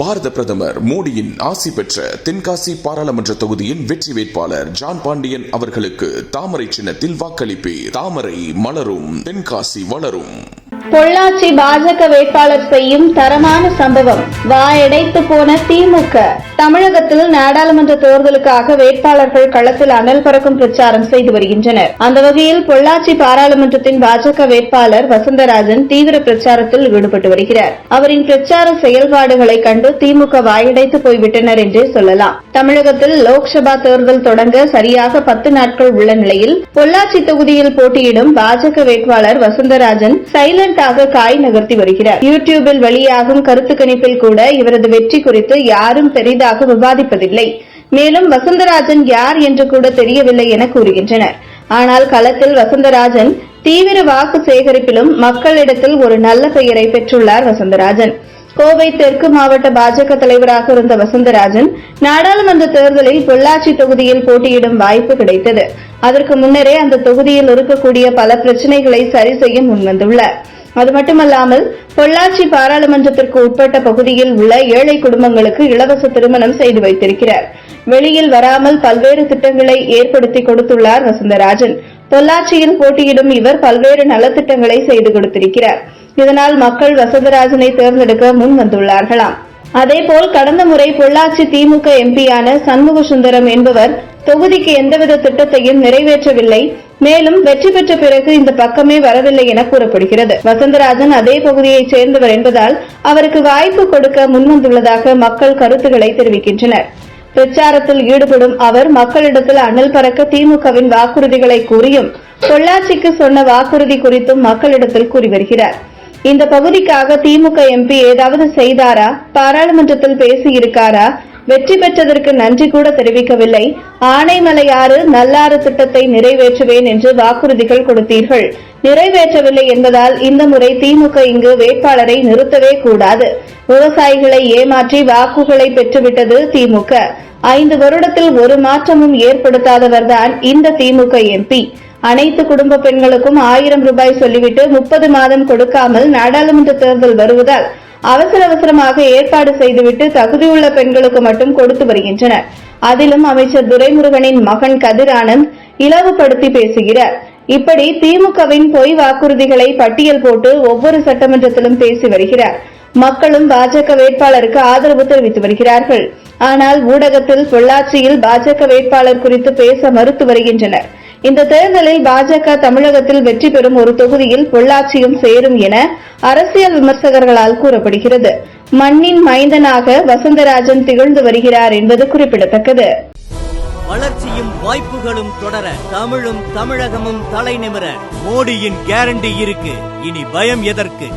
பாரத பிரதமர் மோடியின் ஆசி பெற்ற தென்காசி பாராளுமன்ற தொகுதியின் வெற்றி வேட்பாளர் ஜான் பாண்டியன் அவர்களுக்கு தாமரை சின்னத்தில் வாக்களிப்பீர். தாமரை மலரும் தென்காசி வளரும். பொள்ளாச்சி பாஜக வேட்பாளர் செய்யும் தரமான சம்பவம். வாயடைத்து போன திமுக. தமிழகத்தில் நாடாளுமன்ற தேர்தலுக்காக வேட்பாளர்கள் களத்தில் அனல் பறக்கும் பிரச்சாரம் செய்து வருகின்றனர். அந்த வகையில் பொள்ளாச்சி பாராளுமன்றத்தின் பாஜக வேட்பாளர் வசந்தராஜன் தீவிர பிரச்சாரத்தில் ஈடுபட்டு வருகிறார். அவரின் பிரச்சார செயல்பாடுகளை கண்டு திமுக வாயடைத்து போய்விட்டனர் என்றே சொல்லலாம். தமிழகத்தில் லோக்சபா தேர்தல் தொடங்க சரியாக பத்து நாட்கள் உள்ள நிலையில் பொள்ளாச்சி தொகுதியில் போட்டியிடும் பாஜக வேட்பாளர் வசந்தராஜன் சைலண்டாக காய் நகர்த்தி வருகிறார். யூ டியூபில் வெளியாகும் கருத்து கணிப்பில் கூட இவரது வெற்றி குறித்து யாரும் பெரிதாக விவாதிப்பதில்லை. மேலும் வசந்தராஜன் யார் என்று கூட தெரியவில்லை என கூறுகின்றனர். ஆனால் களத்தில் வசந்தராஜன் தீவிர வாக்கு சேகரிப்பிலும் மக்களிடத்தில் ஒரு நல்ல பெயரை பெற்றுள்ளார் வசந்தராஜன். கோவை தெற்கு மாவட்ட பாஜக தலைவராக இருந்த வசந்தராஜன் நாடாளுமன்ற தேர்தலில் பொள்ளாச்சி தொகுதியில் போட்டியிடும் வாய்ப்பு கிடைத்தது. அதற்கு முன்னரே அந்த தொகுதியில் இருக்கக்கூடிய பல பிரச்சனைகளை சரி செய்ய முன்வந்துள்ளார். அது மட்டுமல்லாமல் பொள்ளாச்சி பாராளுமன்றத்திற்கு உட்பட்ட பகுதியில் உள்ள ஏழை குடும்பங்களுக்கு இலவச திருமணம் செய்து வைத்திருக்கிறார். வெளியில் வராமல் பல்வேறு திட்டங்களை ஏற்படுத்தி கொடுத்துள்ளார் வசந்தராஜன். பொள்ளாச்சியில் போட்டியிடும் இவர் பல்வேறு நலத்திட்டங்களை செய்து கொடுத்திருக்கிறார். இதனால் மக்கள் வசந்தராஜனை தேர்ந்தெடுக்க முன் வந்துள்ளார்களாம். அதேபோல் கடந்த முறை பொள்ளாச்சி திமுக எம்பியான சண்முக சுந்தரம் என்பவர் தொகுதிக்கு எந்தவித திட்டத்தையும் நிறைவேற்றவில்லை. மேலும் வெற்றி பெற்ற பிறகு இந்த பக்கமே வரவில்லை என கூறப்படுகிறது. வசந்தராஜன் அதே பகுதியைச் சேர்ந்தவர் என்பதால் அவருக்கு வாய்ப்பு கொடுக்க முன்வந்துள்ளதாக மக்கள் கருத்துக்களை தெரிவிக்கின்றனர். பிரச்சாரத்தில் ஈடுபடும் அவர் மக்களிடத்தில் அனல் பறக்க திமுகவின் வாக்குறுதிகளை கூறியும் பொள்ளாச்சிக்கு சொன்ன வாக்குறுதி குறித்தும் மக்களிடத்தில் கூறி வருகிறார். இந்த பகுதிக்காக திமுக எம்பி ஏதாவது செய்தாரா? பாராளுமன்றத்தில் பேசியிருக்காரா? வெற்றி பெற்றதற்கு நன்றி கூட தெரிவிக்கவில்லை. ஆனைமலையாறு நல்லாறு திட்டத்தை நிறைவேற்றுவேன் என்று வாக்குறுதிகள் கொடுத்தீர்கள். நிறைவேற்றவில்லை என்பதால் இந்த முறை திமுக இங்கு வேட்பாளரை நிறுத்தவே கூடாது. விவசாயிகளை ஏமாற்றி வாக்குகளை பெற்றுவிட்டது திமுக. ஐந்து வருடத்தில் ஒரு மாற்றமும் ஏற்படுத்தாதவர்தான் இந்த திமுக எம்பி. அனைத்து குடும்ப பெண்களுக்கும் ஆயிரம் ரூபாய் சொல்லிவிட்டு முப்பது மாதம் கொடுக்காமல் நாடாளுமன்ற தேர்தல் வருவதால் அவசர அவசரமாக ஏற்பாடு செய்துவிட்டு தகுதியுள்ள பெண்களுக்கு மட்டும் கொடுத்து வருகின்றனர். அதிலும் அமைச்சர் துரைமுருகனின் மகன் கதிர் ஆனந்த் இலவுபடுத்தி பேசுகிறார். இப்படி திமுகவின் பொய் வாக்குறுதிகளை பட்டியல் போட்டு ஒவ்வொரு சட்டமன்றத்திலும் பேசி வருகிறார். மக்களும் பாஜக வேட்பாளருக்கு ஆதரவு தெரிவித்து வருகிறார்கள். ஆனால் ஊடகத்தில் பொள்ளாச்சியில் பாஜக வேட்பாளர் குறித்து பேச மறுத்து வருகின்றனர். இந்த தேர்தலில் பாஜக தமிழகத்தில் வெற்றி பெறும் ஒரு தொகுதியில் பொள்ளாச்சியும் சேரும் என அரசியல் விமர்சகர்களால் கூறப்படுகிறது. மண்ணின் மைந்தனாக வசந்தராஜன் திகழ்ந்து வருகிறார் என்பது குறிப்பிடத்தக்கது. வளர்ச்சியும் வாய்ப்புகளும் தொடர தமிழும் தமிழகமும் தலைநிமிர மோடியின் கேரண்டி இருக்கு. இனி பயம் எதற்கு?